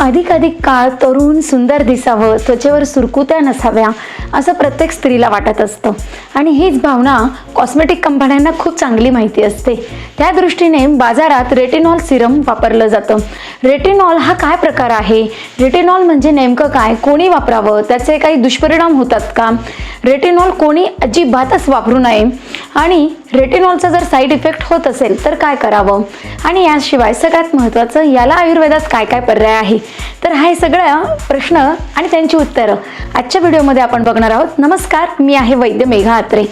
अधिक अधिक काळ तरुण सुंदर दिसावं त्वचेवर सुरकुत्या नसाव्या असं प्रत्येक स्त्रीला वाटत असतं. आणि हीच भावना कॉस्मेटिक कंपन्यांना खूप चांगली माहिती असते. त्या दृष्टीने बाजारात रेटिनॉल सिरम वापरलं जातं. रेटिनॉल हा काय प्रकार आहे? रेटिनॉल म्हणजे नेमकं काय? कोणी वापरावं? त्याचे काही दुष्परिणाम होतात का? रेटिनॉल कोणी अजिबातच वापरू नये. आणि रेटिनॉलचा जर साईड इफेक्ट होत असेल तर काय करावं? आणि याशिवाय सगळ्यात महत्त्वाचं याला आयुर्वेदात काय काय पर्याय आहे? तर हे सगळं प्रश्न आणि त्यांची उत्तरं. आजच्या व्हिडिओमध्ये आपण बघणार आहोत. नमस्कार मी आहे वैद्य मेघा आत्रे.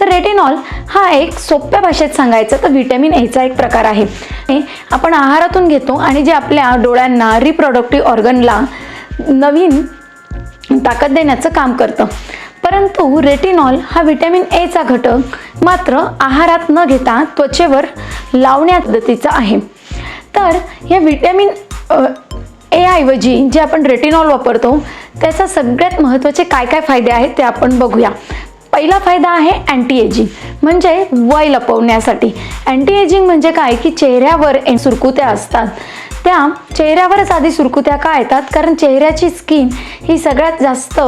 तर रेटिनॉल हा एक सोप्या भाषेत सांगायचं तर व्हिटॅमिन एचा एक प्रकार आहे. आपण आहारातून घेतो आणि जे आपल्या डोळ्यांना रिप्रोडक्टिव्ह ऑर्गनला नवीन ताकद देण्याचं काम करतं. परंतु रेटिनॉल हा व्हिटॅमिन एचा घटक मात्र आहारात न घेता त्वचेवर लावण्या पद्धतीचा आहे. तर या व्हिटॅमिन ए ऐवजी जे आपण रेटिनॉल वापरतो त्याचा सगळ्यात महत्त्वाचे काय काय फायदे आहेत ते आपण बघूया. पहिला फायदा आहे अँटी एजिंग म्हणजे वय लपवण्यासाठी. अँटी एजिंग म्हणजे काय? की चेहऱ्यावर सुरकुत्या असतात. त्या चेहऱ्यावरच आधी सुरकुत्या का येतात? कारण चेहऱ्याची स्किन ही सगळ्यात जास्त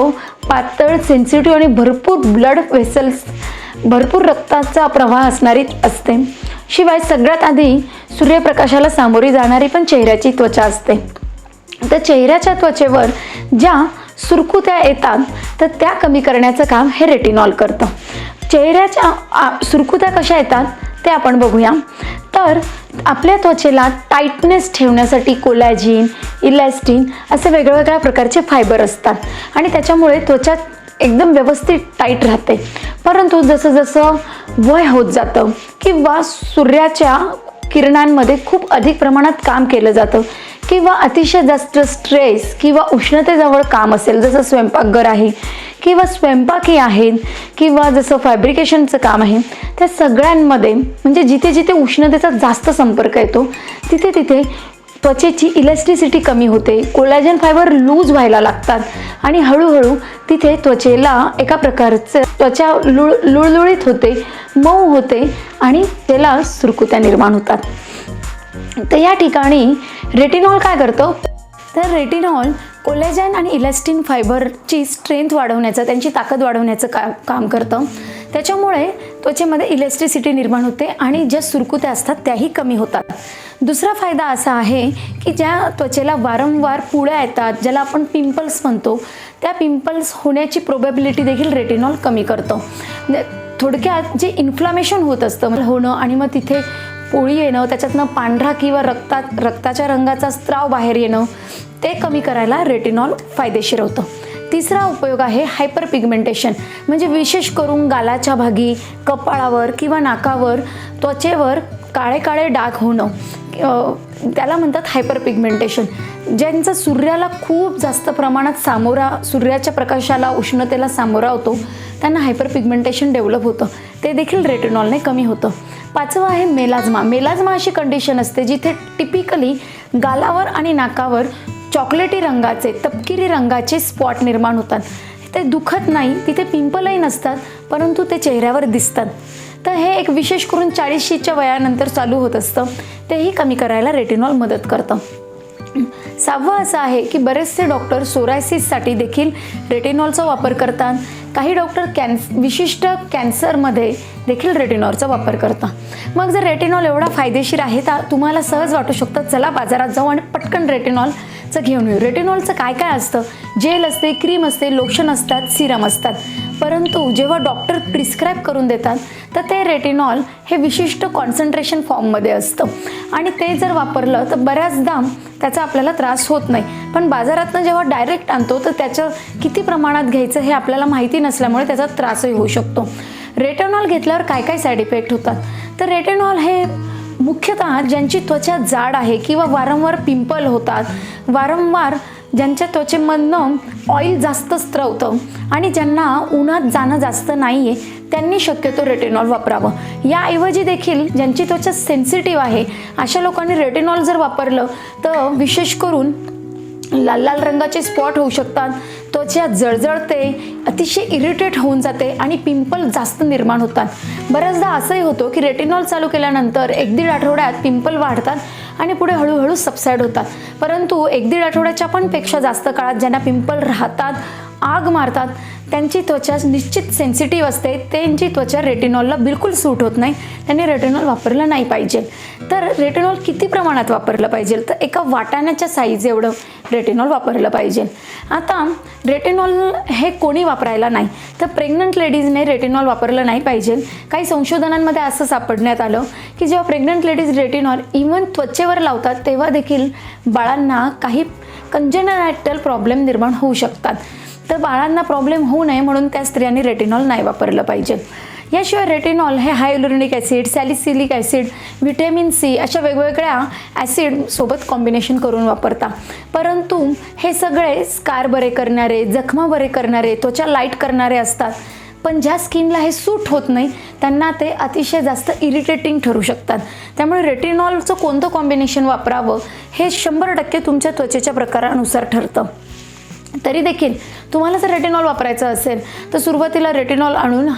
पातळ सेन्सिटिव्ह आणि भरपूर ब्लड वेसल्स भरपूर रक्ताचा प्रवाह असणारी असते. शिवाय सगळ्यात आधी सूर्यप्रकाशाला सामोरी जाणारी पण चेहऱ्याची त्वचा असते. तर चेहऱ्याच्या त्वचेवर ज्या सुरकुत्या येतात तर त्या कमी करण्याचं काम हे रेटिनॉल करतं. चेहऱ्याच्या सुरकुत्या कशा येतात ते आपण बघूया. तर आपल्या त्वचेला टाईटनेस ठेवण्यासाठी कोलॅजिन इलॅस्टिन असे वेगवेगळ्या प्रकारचे फायबर असतात. आणि त्याच्यामुळे त्वचा एकदम व्यवस्थित टाईट राहते. परंतु जसं जसं वय होत जातं किंवा सूर्याच्या किरणांमध्ये खूप अधिक प्रमाणात काम केलं जातं किंवा अतिशय जास्त स्ट्रेस किंवा उष्णतेजवळ काम असेल जसं स्वयंपाकघर आहे किंवा स्वयंपाकी आहेत किंवा जसं फॅब्रिकेशनचं काम आहे त्या सगळ्यांमध्ये म्हणजे जिथे जिथे उष्णतेचा जास्त संपर्क येतो तिथे तिथे त्वचेची इलेस्टिसिटी कमी होते कोलॅजन फायबर लूज व्हायला लागतात आणि हळूहळू तिथे त्वचेला एका प्रकारचं त्वचा लुळ लुळलुळीत होते मऊ होते आणि त्याला सुरकुत्या निर्माण होतात. तर या ठिकाणी रेटिनॉल काय करतं? तर रेटिनॉल कोलेजन आणि इलेस्टिन फायबरची स्ट्रेंथ वाढवण्याचं त्यांची ताकद वाढवण्याचं का काम करतं. त्याच्यामुळे त्वचेमध्ये इलेक्ट्रिसिटी निर्माण होते आणि ज्या सुरकुत्या असतात त्याही कमी होतात. दुसरा फायदा असा आहे की ज्या त्वचेला वारंवार पुळ्या येतात ज्याला आपण पिंपल्स म्हणतो त्या पिंपल्स होण्याची प्रोबॅबिलिटी देखील रेटिनॉल कमी करतं. थोडक्यात जे इन्फ्लामेशन होत असतं होणं आणि मग तिथे पोळी येणं त्याच्यातनं पांढरा किंवा रक्तात रक्ताच्या रंगाचा स्त्राव बाहेर येणं ते कमी करायला रेटिनॉल फायदेशीर होतं. तिसरा उपयोग आहे हायपर पिगमेंटेशन म्हणजे विशेष करून गालाच्या भागी कपाळावर किंवा नाकावर त्वचेवर काळे काळे डाग होणं. त्याला म्हणतात हायपर पिगमेंटेशन ज्यांचा सूर्याला खूप जास्त प्रमाणात सामोरा सूर्याच्या प्रकाशाला उष्णतेला सामोरा होतो त्यांना हायपर पिगमेंटेशन डेव्हलप होतं. ते देखील रेटिनॉलने कमी होतं. पाचवं आहे मेलाझ्मा. मेलाझ्मा अशी कंडिशन असते जिथे टिपिकली गालावर आणि नाकावर चॉकलेटी रंगाचे तपकिरी रंगाचे स्पॉट निर्माण होतात. ते दुखत नाही तिथे पिंपलही नसतात परंतु ते चेहऱ्यावर दिसतात. तर हे एक विशेष करून चाळीशीच्या वयानंतर चालू होत असतं. तेही कमी करायला रेटिनॉल मदत करतं. सहावं असं आहे की बरेचसे डॉक्टर सोरायसिससाठी देखील रेटिनॉलचा वापर करतात. काही डॉक्टर कॅन्स विशिष्ट कॅन्सरमध्ये देखील रेटिनॉलचा वापर करतात. मग जर रेटिनॉल एवढा फायदेशीर आहे तर तुम्हाला सहज वाटू शकतं चला बाजारात जाऊ आणि पटकन चं घेऊन येऊ. रेटिनॉलचं काय काय असतं? जेल असते क्रीम असते लोशन असतात सिरम असतात. परंतु जेव्हा डॉक्टर प्रिस्क्राईब करून देतात तर ते रेटिनॉल हे विशिष्ट कॉन्सन्ट्रेशन फॉर्ममध्ये असतं. आणि ते जर वापरलं तर बऱ्याचदा त्याचा आपल्याला त्रास होत नाही. पण बाजारातनं जेव्हा डायरेक्ट आणतो तर त्याचं किती प्रमाणात घ्यायचं हे आपल्याला माहिती नसल्यामुळे त्याचा त्रासही होऊ शकतो. रेटेनॉल घेतल्यावर काय काय साईड इफेक्ट होतात? तर रेटेनॉल हे मुख्यतः ज्यांची त्वचा जाड आहे किंवा वारंवार पिंपल होतात वारंवार ज्यांच्या त्वचेमधनं ऑइल जास्त स्त्रवतं आणि ज्यांना उन्हात जाणं जास्त नाही आहे त्यांनी शक्यतो रेटेनॉल वापरावं. याऐवजी देखील ज्यांची त्वचा सेन्सिटिव्ह आहे अशा लोकांनी रेटेनॉल जर वापरलं तर विशेष करून लाल लाल रंगाचे स्पॉट होऊ शकतात त्वचा जळजळते अतिशय इरिटेट होऊन जाते आणि पिंपल जास्त निर्माण होतात. बऱ्याचदा असंही होतं की रेटिनॉल चालू केल्यानंतर एक दीड आठवड्यात पिंपल वाढतात आणि पुढे हळूहळू सबसाईड होतात. परंतु एक दीड आठवड्याच्या पण पेक्षा जास्त काळात ज्यांना पिंपल राहतात आग मारतात. त्यांची त्वचा निश्चित सेन्सिटिव्ह असते. त्यांची त्वचा रेटिनॉलला बिलकुल सूट होत नाही. त्यांनी रेटिनॉल वापरलं नाही पाहिजे. तर रेटिनॉल किती प्रमाणात वापरलं पाहिजे? तर एका वाटाण्याच्या साईज एवढं रेटिनॉल वापरलं पाहिजे. आता रेटिनॉल हे कोणी वापरायला नाही. तर प्रेग्नंट लेडीजने रेटिनॉल वापरलं नाही पाहिजे. काही संशोधनांमध्ये असं सापडण्यात आलं की जेव्हा प्रेग्नंट लेडीज रेटिनॉल इव्हन त्वचेवर लावतात तेव्हा देखील बाळांना काही कंजेनायटल प्रॉब्लेम निर्माण होऊ शकतात. तर बाळांना प्रॉब्लेम होऊ नये म्हणून त्या स्त्रियांनी रेटिनॉल नाही वापरलं पाहिजे. याशिवाय रेटिनॉल हे hyaluronic acid salicylic acid vitamin C अशा वेगवेगळ्या ॲसिड सोबत कॉम्बिनेशन करून वापरता. परंतु हे सगळे स्कार बरे करणारे जखमा बरे करणारे त्वचा लाइट करणारे असतात. पण ज्या स्किनला हे सूट होत नाही त्यांना ते अतिशय जास्त इरिटेटिंग ठरू शकतात. त्यामुळे रेटिनॉलचं कोणतं कॉम्बिनेशन वापरावं हे शंभर टक्के तुमच्या त्वचेच्या प्रकारानुसार ठरतं. तरी देखील तुम्हाला जर रेटिनॉल वापरायचं असेल तर सुरुवातीला रेटिनॉल आणून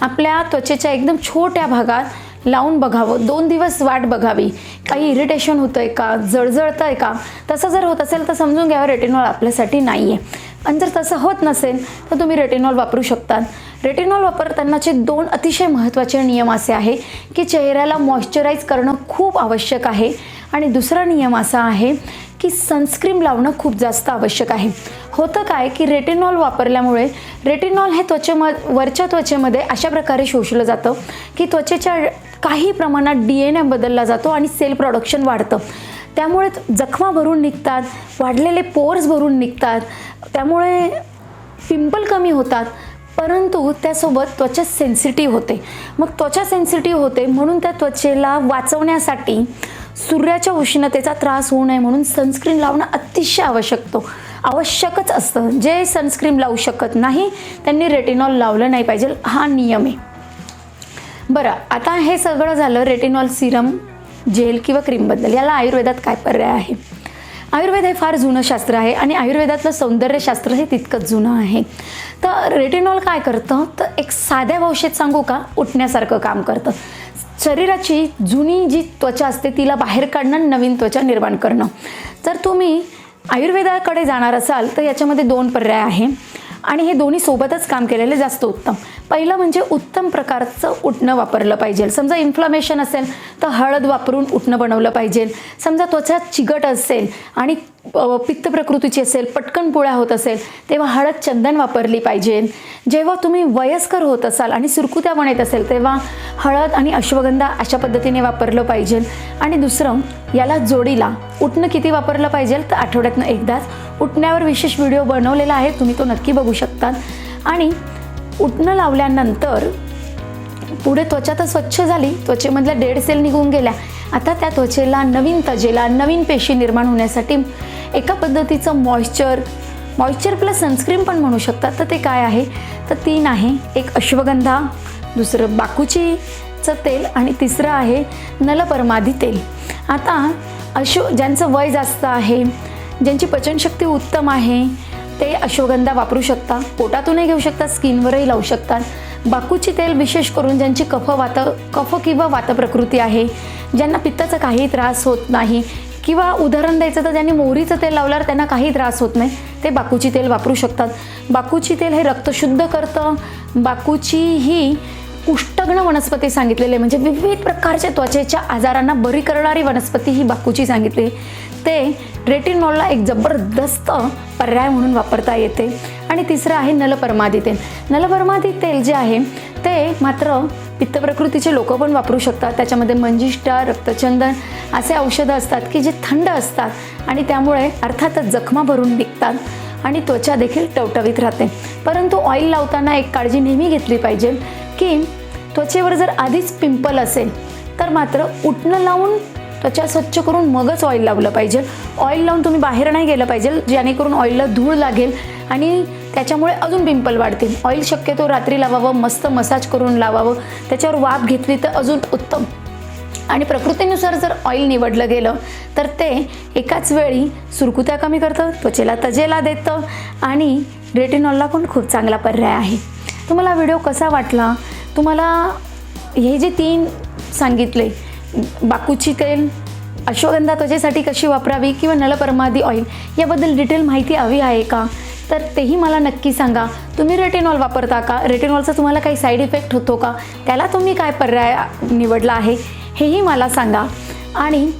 आपल्या त्वचेच्या एकदम छोट्या भागात लावून बघावं. दोन दिवस वाट बघावी. काही इरिटेशन होतं आहे का? जळजळतं आहे का? तसं जर होत असेल तर समजून घ्यावं रेटिनॉल आपल्यासाठी नाही आहे आणि जर तसं होत नसेल तर तुम्ही रेटिनॉल वापरू शकतात. रेटिनॉल वापरतानाचे दोन अतिशय महत्त्वाचे नियम असे आहे की चेहऱ्याला मॉइश्चराईज करणं खूप आवश्यक आहे. आणि दुसरा नियम असा आहे की सनस्क्रीम लावणं खूप जास्त आवश्यक आहे. होतं काय की रेटिनॉल वापरल्यामुळे रेटिनॉल हे त्वचेम वरच्या त्वचेमध्ये अशा प्रकारे शोषलं जातं की त्वचेच्या काही प्रमाणात डी एन ए बदलला जातो आणि सेल प्रोडक्शन वाढतं. त्यामुळे जखमा भरून निघतात वाढलेले पोर्स भरून निघतात त्यामुळे पिंपल कमी होतात परंतु त्यासोबत त्वचा सेन्सिटिव्ह होते. मग त्वचा सेन्सिटिव्ह होते म्हणून त्या त्वचेला वाचवण्यासाठी सूर्याच्या उष्णतेचा त्रास होऊ नये म्हणून सनस्क्रीन लावणं अतिशय आवश्यक आवश्यकच असतं. जे सनस्क्रीन लावू शकत नाही त्यांनी रेटिनॉल लावलं नाही पाहिजे. हा नियम आहे. बरं आता हे सगळं झालं रेटिनॉल सिरम जेल किंवा क्रीमबद्दल याला आयुर्वेदात काय पर्याय आहे? आयुर्वेद हे फार जुनं शास्त्र आहे आणि आयुर्वेदातलं सौंदर्यशास्त्र हे तितकंच जुनं आहे. तर रेटिनॉल काय करतं? तर एक साध्या भाषेत सांगू का? उठण्यासारखं काम करतं. शरीराची जुनी जी त्वचा असते तिला बाहेर काढणं नवीन त्वचा निर्माण करणं. जर तुम्ही आयुर्वेदाकडे जाणार असाल तर याच्यामध्ये दोन पर्याय आहे. आणि हे दोन्ही सोबतच काम केलेले जास्त उत्तम. पहिलं म्हणजे उत्तम प्रकारचं उठणं वापरलं पाहिजे. समजा इन्फ्लमेशन असेल तर हळद वापरून उठणं बनवलं पाहिजे. समजा त्वचा चिकट असेल आणि पित्त प्रकृतीची असेल पटकन पोळ्या होत असेल तेव्हा हळद चंदन वापरली पाहिजे. जेव्हा तुम्ही वयस्कर होत असाल आणि सुरकुत्या बनत असेल तेव्हा हळद आणि अश्वगंधा अशा पद्धतीने वापरलं पाहिजे. आणि दुसरं याला जोडीला उठणं किती वापरलं पाहिजे तर आठवड्यातनं एकदाच. उठण्यावर विशेष व्हिडिओ बनवलेला आहे तुम्ही तो नक्की बघू शकता. आणि उठणं लावल्यानंतर पुढे त्वचा तर स्वच्छ झाली त्वचेमधल्या डेड सेल निघून गेल्या. आता त्या त्वचेला नवीन तजेला नवीन पेशी निर्माण होण्यासाठी एका पद्धतीचं मॉइश्चर मॉइश्चर प्लस सनस्क्रीन पण म्हणू शकतात. तर ते काय आहे? तर तीन आहे एक अश्वगंधा दुसरं बाकूचीचं तेल आणि तिसरं आहे नलपरमाधी तेल. आता अश्व ज्यांचं वय जास्त आहे ज्यांची पचनशक्ती उत्तम आहे ते अश्वगंधा वापरू शकता पोटातूनही घेऊ शकता स्किनवरही लावू शकतात बाकूची तेल विशेष करून ज्यांची कफ वात कफ किंवा वात प्रकृती आहे ज्यांना पित्ताचा काही त्रास होत नाही किंवा उदाहरण द्यायचं तर ज्यांनी मोहरीचं तेल लावल्यावर त्यांना काही त्रास होत नाही ते बाकूची तेल वापरू शकतात. बाकूची तेल हे रक्त शुद्ध करतं. बाकूची ही उष्टग्न वनस्पती सांगितलेली आहे. म्हणजे विविध प्रकारच्या त्वचेच्या आजारांना बरी करणारी वनस्पती ही बाकूची सांगितली ते रेटिनॉलला एक जबरदस्त पर्याय म्हणून वापरता येते. आणि तिसरं आहे नलपरमादी तेल. नलपरमादी तेल जे आहे ते मात्र पित्त प्रकृतीचे लोक पण वापरू शकतात. त्याच्यामध्ये मंजिष्ठा रक्तचंदन असे औषधं असतात की जे थंड असतात आणि त्यामुळे अर्थातच जखमा भरून निघतात आणि त्वचा देखील टवटवीत राहते. परंतु ऑइल लावताना एक काळजी नेहमी घेतली पाहिजे की त्वचेवर जर आधीच पिंपल असेल तर मात्र उठणं लावून त्वचा स्वच्छ करून मगच ऑइल लावलं पाहिजे. ऑइल लावून तुम्ही बाहेर नाही गेलं पाहिजे जेणेकरून ऑइलला धूळ लागेल आणि त्याच्यामुळे अजून पिंपल वाढतील. ऑइल शक्यतो रात्री लावावं मस्त मसाज करून लावावं. त्याच्यावर वाफ घेतली तर अजून उत्तम. आणि प्रकृतीनुसार जर ऑइल निवडलं गेलं तर ते एकाच वेळी सुरकुत्या कमी करतं त्वचेला तजेला देतं आणि रेटिनॉलला पण खूप चांगला पर्याय आहे. तुम्हाला व्हिडिओ कसा वाटला? तुम्हाला हे जे तीन सांगितले बाकूची तेल अश्वगंधा त्वचेसाठी कशी वापरावी किंवा नलपरमादी ऑइल याबद्दल डिटेल माहिती हवी आहे का? तर तेही मला नक्की सांगा. तुम्ही रेटेनॉल वापरता का? रेटेनॉलचा तुम्हाला काही साईड इफेक्ट होतो का? त्याला तुम्ही काय पर्याय निवडला आहे? हेही मला सांगा. आणि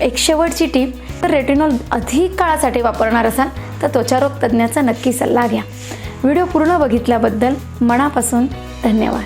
एक शेवटची टीप तर रेटेनॉल अधिक काळासाठी वापरणार असाल तर त्वचारोग तज्ज्ञाचा नक्की सल्ला घ्या. व्हिडिओ पूर्ण बघितल्याबद्दल मनापासून धन्यवाद.